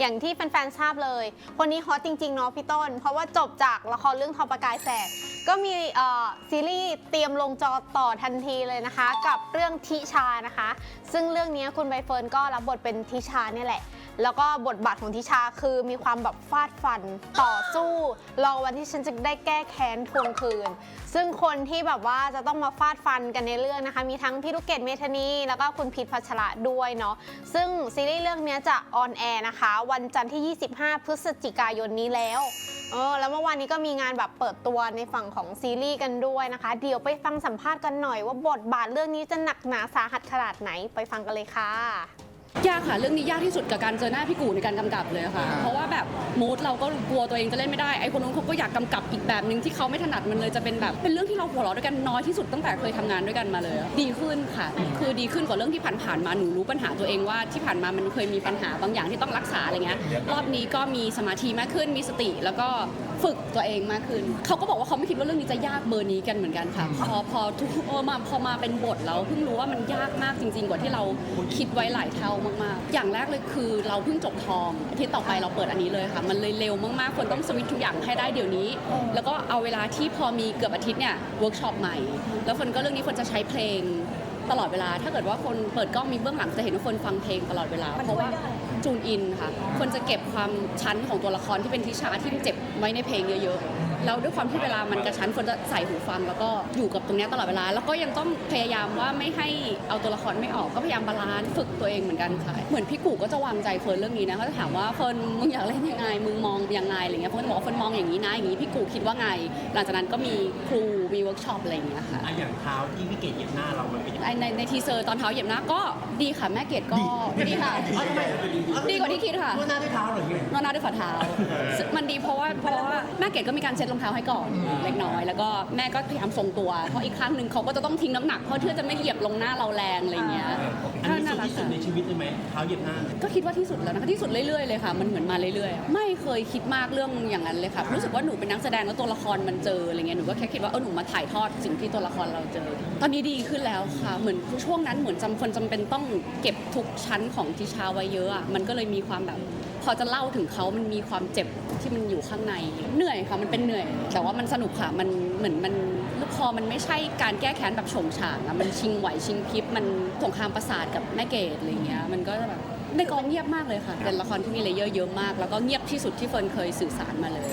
อย่างที่แฟนๆทราบเลย คนนี้ฮอตจริงๆเนาะพี่ต้น เพราะว่าจบจากละครเรื่องทอประกายแสกก็มีซีรีส์เตรียมลงจอต่อทันทีเลยนะคะ กับเรื่องทิชานะคะ ซึ่งเรื่องนี้คุณใบเฟิร์นก็รับบทเป็นทิชาเนี่ยแหละ แล้วก็บทบาทของทิชาคือมีความแบบฟาดฟันต่อสู้รอวันที่ฉันจะได้แก้แค้นทวงคืน ซึ่งคนที่แบบว่าจะต้องมาฟาดฟันกันในเรื่องนะคะ มีทั้งพี่ลูกเกดเมธานีแล้วก็คุณพีทพัชระด้วยเนาะซึ่งซีรีส์เรื่องนี้จะออนแอร์นะคะ วันจันทร์ที่ 25 พฤศจิกายนนี้แล้วเออแล้วเมื่อวานนี้ก็มีงานแบบเปิดตัวในฝั่งของซีรีส์กันด้วยนะคะ เดี๋ยวไปฟังสัมภาษณ์กันหน่อยว่าบทบาทเรื่องนี้จะหนักหนาสาหัสขนาดไหนไปฟังกันเลยค่ะ ยากค่ะเรื่องนี้ยากที่สุดกับการเจอหน้าพี่กูในการกำกับเลยค่ะ เพราะว่าแบบมูดเราก็กลัวตัวเองจะเล่นไม่ได้ไอ้คนนู้นเขาก็อยากกำกับอีกแบบหนึ่งที่เขาไม่ถนัดมันเลยจะเป็นแบบเป็นเรื่องที่เราหัวเราะด้วยกันน้อยที่สุดตั้งแต่เคยทำงานด้วยกันมาเลยอะดีขึ้นค่ะ คือดีขึ้นกว่าเรื่องที่ผ่านๆมาหนูรู้ปัญหาตัวเองว่าที่ผ่านมามันเคยมีปัญหาบางอย่างที่ต้องรักษาอะไรเงี้ยรอบนี้ก็มีสมาธิมากขึ้นมีสติแล้วก็ฝึกตัวเองมากขึ้นเขาก็บอกว่าเขาไม่คิดว่าเรื่องนี้จะยากเบอร์นี้กันเหมือนกันค่ะพอพอทุกเออมาพอมาเป็นบทแล้วเพิ่งรู้ว่ามันยากมากจริง ๆ กว่าที่เราคิดไว้หลายเท่ามากๆ อย่างแรกเลยคือเราเพิ่งจบทอมอาทิตย์ต่อไปเราเปิดอันนี้เลยค่ะ มันเลยเร็วมากๆ คนต้องสวิตช์ทุกอย่างให้ได้เดี๋ยวนี้ แล้วก็เอาเวลาที่พอมีเกือบอาทิตย์เนี่ยเวิร์กช็อปใหม่ แล้วคนก็เรื่องนี้คนจะใช้เพลงตลอดเวลา ถ้าเกิดว่าคนเปิดกล้องมีเบื้องหลังจะเห็นว่าคนฟังเพลงตลอดเวลา เพราะว่าจูนอินค่ะ คนจะเก็บความชั้นของตัวละครที่เป็นทิชาที่เจ็บไว้ในเพลงเยอะๆ แล้วด้วยความที่เวลามันกระชั้นคนจะใส่หูฟัง แล้วก็อยู่กับตรงเนี้ยตลอดเวลา แล้วก็ยังต้องพยายามว่าไม่ให้เอาตัวละครไม่ออกก็พยายามบาลานซ์ฝึกตัวเองเหมือนกันค่ะเหมือนพี่กูก็จะวางใจเฟิร์นเรื่องนี้นะเขาจะถามว่าเฟิร์นมึงอยากเล่นยังไงมึงมองยังไงอะไรเงี้ยเฟิร์นบอกว่าเฟิร์นมองอย่างนี้นะอย่างนี้พี่กูคิดว่าไง หลังจากนั้นก็มีครูมีเวิร์กช็อปอะไรอย่างเงี้ยค่ะอะอย่างเท้าที่พี่เกดเหยียบหน้าเรามันเป็นยังไง ในในในทีเซอร์ตอนเท้าเหยียบหน้าก็ดีค่ะแม่เกดก็ดีค่ะอ้าวทำไมดีกว่าที่คิดค่ะนวดหน้าด้วยเท้าเหรอเนี่ย นอนหน้าด้วยฝ่าเท้า มันดีเพราะว่าเพราะว่าแม่เกดก็มีการเช็ดรองเท้าให้ก่อนเล็กน้อย แล้วก็แม่ก็พยายามทรงตัว เพราะอีกข้างหนึ่งเขาก็จะต้องทิ้งน้ำหนัก เพื่อที่จะไม่เหยียบลงหน้าเราแรงอะไรเงี้ยอันนี้น่าสุดรักที่สุดค่ะในชีวิตเลยไหมเท้าเหยียบหน้า ก็คิดว่าที่สุดแล้วนะคะที่สุดเรื่อยๆเลยค่ะ มันเหมือนมาเรื่อยๆ ไม่เคยคิดมากเรื่องอย่างนั้นเลยค่ะ รู้สึกว่าหนูเป็นนักแสดงแล้วตัวละครมันเจออะไรเงี้ยหนูก็แค่คิดว่าเออหนูมาถ่ายทอดสิ่งที่ตัวละครเราเจอ ตอนนี้ดีขึ้นแล้วค่ะ เหมือนช่วงนั้นเหมือนจำคนจำเป็นต้องเก็บทุกชั้นของทิชาไว้เยอะอะมันก็เลยมีความแบบ พอจะเล่าถึงเขามันมีความเจ็บที่มันอยู่ข้างใน เหนื่อยค่ะมันเป็นเหนื่อย แต่ว่ามันสนุกค่ะมันเหมือนมันลูกคอมันไม่ใช่การแก้แค้นแบบโฉงฉางอะมันชิงไหวชิงพริบมันสงครามประสาทกับแม่เกดอะไรเงี้ยมันก็แบบในกองเงียบมากเลยค่ะ เป็นละครที่มีเลเยอร์เยอะมาก แล้วก็เงียบที่สุดที่เฟิร์นเคยสื่อสารมาเลย